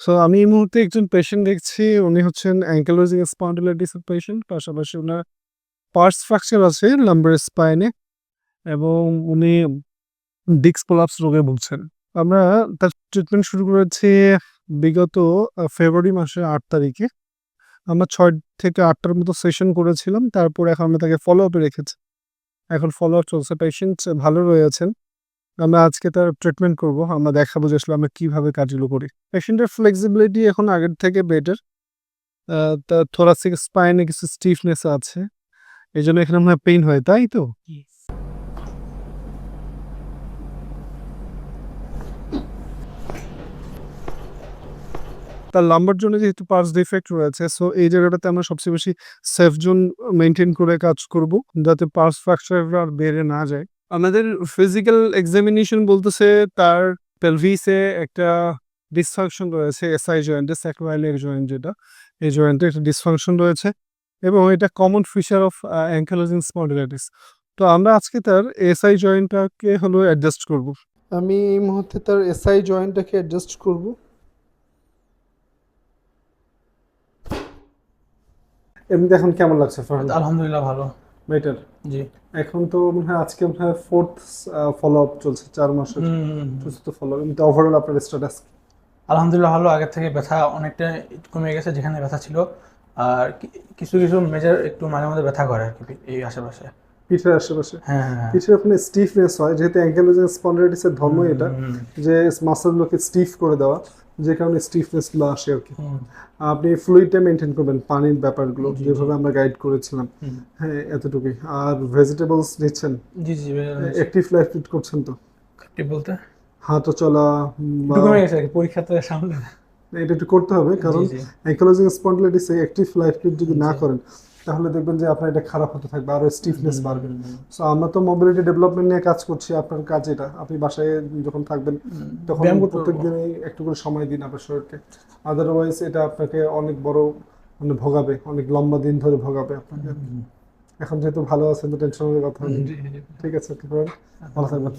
So আমি এই মুহূর্তে একজন পেশেন্ট দেখছি। উনি হচ্ছেন অ্যাঙ্কিলোজিং স্পন্ডিলাইটিস পেশেন্ট। পাশাপাশি ওনার পার্স ফ্র্যাকচার আছে লাম্বার স্পাইনে এবং উনি ডিস্ক প্রলাপস রোগে ভুগছেন। আমরা তার ট্রিটমেন্ট শুরু করেছি বিগত ফেব্রুয়ারি মাসের আট তারিখে। আমরা ছয় থেকে আটটার মতো সেশন করেছিলাম। তারপর এখন আমরা তাকে ফলো আপ রেখেছি। এখন ফলো আপ চলছে। পেশেন্ট ভালো রয়েছেন। আমরা আজকে তার ট্রিটমেন্ট করব। আমরা দেখাবো যে আসলে আমরা কীভাবে কাজগুলো করি। পেশেন্টের ফ্লেক্সিবিলিটি এখন আগের থেকে বেটার। তার থোরাসিক স্পাইনে কিছু স্টিফনেস আছে। এই জন্য এখানে হয় পেইন হয়, তাই তো? তার লাম্বার জোনে যেহেতু পার্স ডিফেক্ট রয়েছে সো এই জায়গাটাতে আমরা সবচেয়ে বেশি সেফ জোন মেনটেন করে কাজ করব। যাতে পার্স ফ্র্যাকচার আর বেড়ে না যায়। আমাদের ফিজিক্যাল এক্সামিনেশন বলতেছে তার পেলভিসে একটা ডিসফাংশন রয়েছে এসআই জয়েন্টে স্যাক্রোইলিয়াক জয়েন্ট যেটা। এই জয়েন্টে একটা ডিসফাংশন রয়েছে এবং এটা common feature of ankylosing spondylitis. তো আমরা আজকে তার এসআই জয়েন্টটাকে হলো অ্যাডজাস্ট করব। আমি এই মুহূর্তে তার এসআই জয়েন্টটাকে অ্যাডজাস্ট করব। এমনিতে এখন কেমন লাগছে? আলহামদুলিল্লাহ ভালো। বেটার। জি। এখন তো মনে হয় আজকে মনে হয় 4th আ ফলো আপ চলছে চার মাসের। চতুর্থ ফলো আপ। এমনিতে ওভারঅল আপনার স্ট্যাটাস আলহামদুলিল্লাহ ভালো। আগের থেকে ব্যথা অনেকটা কমে গেছে যেখানে ব্যথা ছিল। আর কিছু, কিছু মেজার একটু মাঝে মাঝে ব্যথা করে আর কি এই আশেপাশে। পিঠের আশেপাশে? হ্যাঁ, হ্যাঁ, হ্যাঁ। পিঠের ওখানে স্টিফনেস হয় যেহেতু অ্যাঙ্কিলোজিং স্পন্ডিলাইটিসের ধর্ম এটা যে মাসলগুলোকে স্টিফ করে দেওয়া যে কারণে স্টিফনেসগুলো আসে আরকি। হুম, আপনি ফ্লুইডটা মেনটেন করবেন পানির ব্যাপারগুলো। যেভাবে আমরা গাইড করেছিলাম। হ্যাঁ, এতটুকুই। আর ভেজিটেবলস নিচ্ছেন? জি, জি। অ্যাক্টিভ লাইফ লিড করছেন তো? কি বলতে? হাঁটা চলা কমে গেছে আরকি পরীক্ষা তো সামনে। এটা একটু করতে হবে কারণ। অ্যাঙ্কিলোজিং স্পন্ডিলাইটিসে অ্যাক্টিভ লাইফ লিড যদি না করেন তাহলে দেখবেন যে আপনার এটা খারাপ হতে থাকবে আরও স্টিফনেস বাড়বে। সো আমরা তো মোবিলিটি ডেভেলপমেন্ট নিয়ে কাজ করছি। আপনার কাজ এটা। আপনি বাসায় যখন থাকবেন তখন প্রত্যেক দিনই একটু করে সময় দিন আপনার শরীরকে। আদারওয়াইজ এটা আপনাকে অনেক বড় মানে ভোগাবে। অনেক লম্বা দিন ধরে ভোগাবে আপনাকে। এখন যেহেতু ভালো আছেন তো টেনশনের কথা। ঠিক আছে? ভালো থাকবেন।